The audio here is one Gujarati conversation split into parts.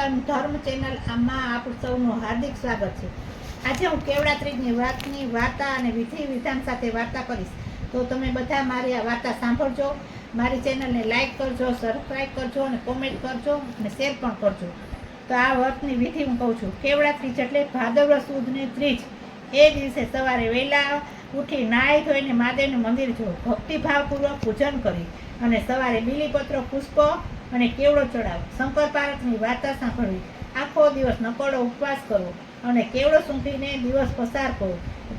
સનાતન ધર્મ ચેનલ આમાં આપ સૌનું હાર્દિક સ્વાગત છે. આજે હું કેવડાત્રીજની વાતની વાર્તા અને વિધિ વિધાન સાથે વાર્તા કરીશ. તો તમે બધા મારી આ વાર્તા સાંભળજો, મારી ચેનલને લાઇક કરજો સબસ્ક્રાઈબ કરજો અને કોમેન્ટ કરજો અને શેર પણ કરજો. તો આ વ્રતની વિધિ હું કહું છું. કેવડાત્રીજ એટલે ભાદવ સુદની ત્રીજ. એ દિવસે સવારે વહેલા ઉઠી નાહી ધોઈને મહાદેવનું મંદિર જો ભક્તિભાવપૂર્વક પૂજન કરી અને સવારે બીલીપત્રો, પુષ્પો અને કેવડો ચડાવો? શંકર પાર્વતની વાર્તા સાંભળવી. આખો દિવસ નકોડો ઉપવાસ કરો અને કેવડો સૂંઘીને દિવસ પસાર કરો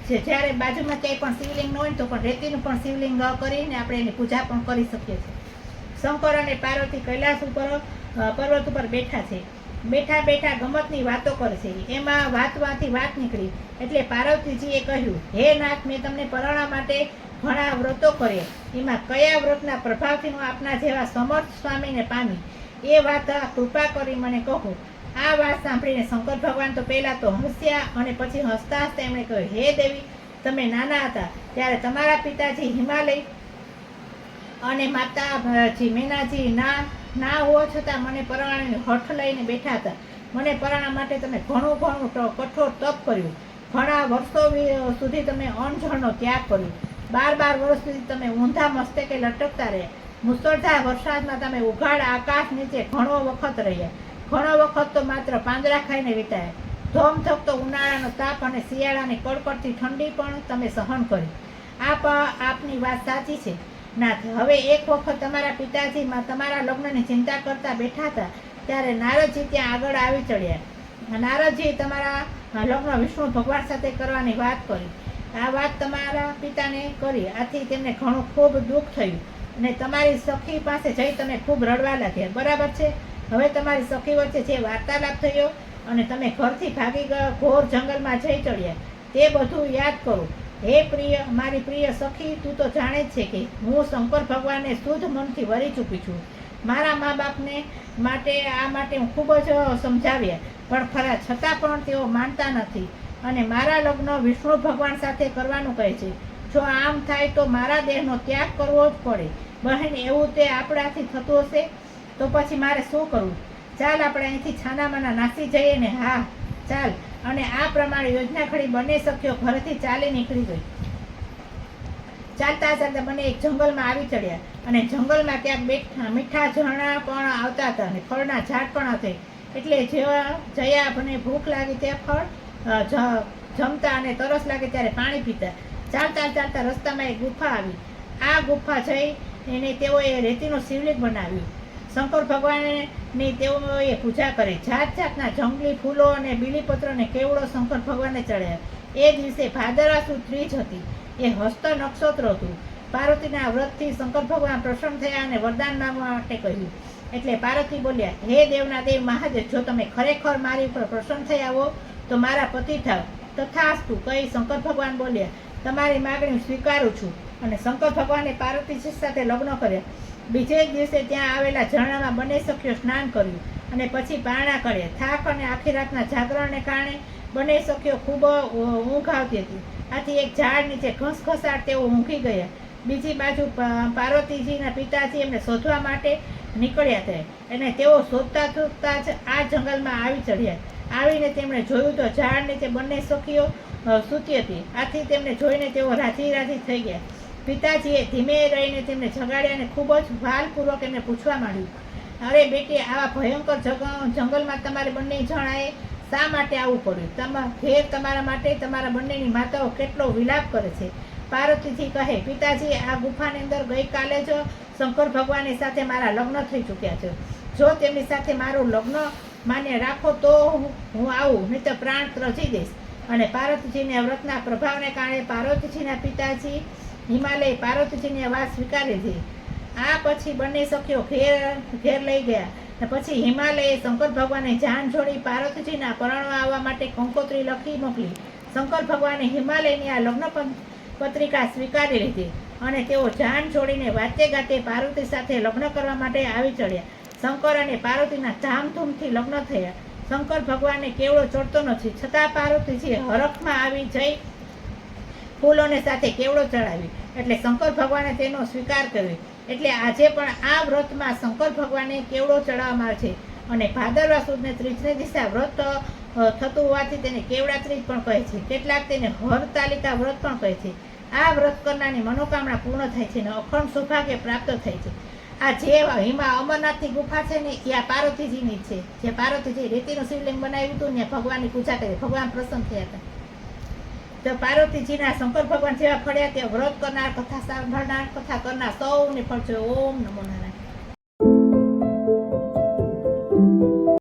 જ્યારે બાજુમાં ક્યાંય પણ શિવલિંગ ન હોય તો પણ રેતીનું પણ શિવલિંગ કરીને આપણે એની પૂજા પણ કરી શકીએ છીએ. શંકર અને પાર્વતી કૈલાસ ઉપર પર્વત ઉપર બેઠા છે. બેઠા બેઠા ગમતની વાતો કરે છે એમાં વાતવાથી વાત નીકળી. એટલે પાર્વતીજીએ કહ્યું, હે નાથ, મેં તમને પરણા માટે ઘણા વ્રતો કર્યા. એમાં કયા વ્રતના પ્રભાવથી હું આપના જેવા સમર્થ સ્વામીને પામી? એ વાત કૃપા કરી મને કહો. આ વાત સાંભળીને શંકર ભગવાન તો પહેલાં તો હસ્યા અને પછી હસતા હસતા એમણે કહ્યું, હે દેવી, તમે નાના હતા. ત્યારે તમારા પિતાજી હિમાલય અને માતાજી મેનાજી, ના ના હોવા છતાં મને પરાણાને હઠ લઈને બેઠા હતા. મને પરાણા માટે તમે ઘણું ઘણું કઠોર તપ કર્યું. ઘણા વર્ષો સુધી તમે અણજળનો ત્યાગ કર્યો. બાર બાર વર્ષ સુધી તમે ઊંધા મસ્તકે લટકતા રહ્યા. મુસળધાર વરસાદમાં તમે ઉઘાડ આકાશ નીચે ઘણો વખત રહ્યા. ઘણો વખત તો માત્ર પાંદડા ખાઈને વિતાયા. ધોમધકતો ઉનાળાનો તાપ અને શિયાળાની કડકડતી ઠંડી પણ તમે સહન કરી. આપ આપની વાત સાચી છે. નાથ હવે એક વખત તમારા પિતાજીમાં તમારા લગ્નની ચિંતા કરતા બેઠા હતા, ત્યારે નારદજી ત્યાં આગળ આવી ચડ્યા. નારદજી તમારા લગ્ન વિષ્ણુ ભગવાન સાથે કરવાની વાત કરી. આ વાત તમારા પિતાને કરી. આથી તેમને ઘણું ખૂબ દુઃખ થયું. અને તમારી સખી પાસે જઈ તમે ખૂબ રડવા લાગ્યા. બરાબર છે? હવે તમારી સખી વચ્ચે જે વાર્તાલાપ થયો અને તમે ઘરથી ભાગી ગયા, ઘોર જંગલમાં જઈ ચડ્યા. તે બધું યાદ કરો. હે પ્રિય, મારી પ્રિય સખી, તું તો જાણે જ છે કે હું શંકર ભગવાનને શુદ્ધ મનથી વરી ચૂકી છું. મારા મા બાપને માટે, આ માટે હું ખૂબ જ સમજાવ્યા, પણ ખરા છતાં પણ તેઓ માનતા નથી. અને મારા લગ્ન વિષ્ણુ ભગવાન સાથે કરવાનું કહે છે. જો આમ થાય તો મારા દેહનો ત્યાગ કરવો જ પડે. બહેન, એવું તે આપણાથી થતું હશે? તો પછી મારે શું કરવું ચાલ, આપણે અહીંથી છાનામાના નાસી જઈએ ને? હા, ચાલ. અને આ પ્રમાણે યોજના ખડી બંને સખ્યો ઘરેથી ચાલી નીકળી ગઈ. ચાલતા ચાલતા બંને એક જંગલમાં આવી ચડ્યા અને જંગલમાં ક્યાંક બેઠા, મીઠા ઝરણા પણ આવતા હતા અને ફળના ઝાડ પણ હતા એટલે જેવા જયા મને ભૂખ લાગી ત્યાં ફળ જમતા અને તરસ લાગે ત્યારે પાણી પીતા. ચાલતા ચાલતા રસ્તામાં એક ગુફા આવી. આ ગુફા જઈ એને તેઓએ રેતીનું શિવલિંગ બનાવ્યું. શંકર ભગવાનની તેઓએ પૂજા કરી. જાત જાતના જંગલી ફૂલો અને બીલીપત્રને કેવડો શંકર ભગવાનને ચડ્યા. એ દિવસે ભાદરાસુ ત્રીજ હતી. એ હસ્ત નક્ષત્ર હતું. પાર્વતીના વ્રતથી શંકર ભગવાન પ્રસન્ન થયા અને વરદાન માંગવા માટે કહ્યું. એટલે પાર્વતી બોલ્યા, હે દેવના દેવ મહાદેવ જો તમે ખરેખર મારી ઉપર પ્રસન્ન થયા હો તો મારા પતિ થાવ. તથાસ્તુ, કહી શંકર ભગવાન બોલ્યા, તમારી માગણી સ્વીકારું છું. અને શંકર ભગવાને પાર્વતીજી સાથે લગ્ન કર્યા. બીજે દિવસે ત્યાં આવેલા ઝરણામાં બંને સખીઓ સ્નાન કર્યું અને પછી પારણા કર્યા. થાક અને આખી રાતના જાગરણને કારણે બંને સખીઓ ખૂબ ઊંઘ આવતી હતી. આથી એક ઝાડ નીચે ઘસઘસાટ તેઓ ઊંઘી ગયા. બીજી બાજુ પાર્વતીજીના પિતાજી એમને શોધવા માટે નીકળ્યા હતા અને તેઓ શોધતા શોધતા જ આ જંગલમાં આવી ચડ્યા. આવીને તેમણે જોયું તો ઝાડ નીચે બંને સખીઓ સૂતી હતી. આથી તેમને જોઈને તેઓ રાજી રાજી થઈ ગયા. પિતાજીએ ધીમે રહીને તેમને જગાડ્યા અને ખૂબ જ ભારપૂર્વક એમને પૂછવા માંડ્યું, અરે બેટી, આવા ભયંકર જંગલમાં તમારે બંને જણાએ શા માટે આવવું પડ્યું તમા, ઘેર તમારા માટે તમારા બંનેની માતાઓ કેટલો વિલાપ કરે છે? પાર્વતીજી કહે, પિતાજી, આ ગુફાની અંદર ગઈકાલે જ શંકર ભગવાનની સાથે મારા લગ્ન થઈ ચૂક્યા છે. જો તેમની સાથે મારું લગ્ન માન્ય રાખો તો હું- આવું, નહીં તો પ્રાણ ત્રજી દઈશ. અને પાર્વતીજીના વ્રતના પ્રભાવને કારણે પાર્વતીજીના પિતાજી હિમાલય પાર્વતીજીની વાત સ્વીકારી હતી. આ પછી બંને સખીઓ ઘેર ઘેર લઈ ગયા. ને પછી હિમાલયે શંકર ભગવાને જાન જોડી પાર્વતીજીના પરણવા આવવા માટે કંકોત્રી લખી મોકલી. શંકર ભગવાને હિમાલયની આ લગ્ન પત્રિકા સ્વીકારી લીધી અને તેઓ જાન છોડીને વાતે ગાતે પાર્વતી સાથે લગ્ન કરવા માટે આવી ચડ્યા. શંકર અને પાર્વતીના ધામધૂમથી લગ્ન થયા. શંકર ભગવાનને કેવડો ચડતો નથી. છતાં પાર્વતીજી હરખમાં આવી જઈ ફૂલોને સાથે કેવડો ચડાવી. એટલે શંકર ભગવાને તેનો સ્વીકાર કર્યો. એટલે આજે પણ આ વ્રતમાં શંકર ભગવાનને કેવડો ચડાવવામાં આવે છે અને ભાદરવા સુદને ત્રીજને દિશા વ્રત થતું હોવાથી તેને કેવડા ત્રીજ પણ કહે છે? કેટલાક તેને હરતાલિકા વ્રત પણ કહે છે. આ વ્રત કરનારની મનોકામના પૂર્ણ થાય છે અને અખંડ સૌભાગ્ય પ્રાપ્ત થાય છે. આ જે હિમા અમરનાથની ગુફા છે ને, એ આ પાર્વતીજીની છે. જે પાર્વતીજી રેતીનું શિવલિંગ બનાવ્યું હતું ને ભગવાનની પૂજા કરી, ભગવાન પ્રસન્ન થયા હતા. તો પાર્વતીજીના શંકર ભગવાન જેવા ફળ્યા તે વ્રત કરનાર, કથા સાંભળનાર, કથા કરનાર સૌને ફળજો. ઓમ નમો નારાયણ.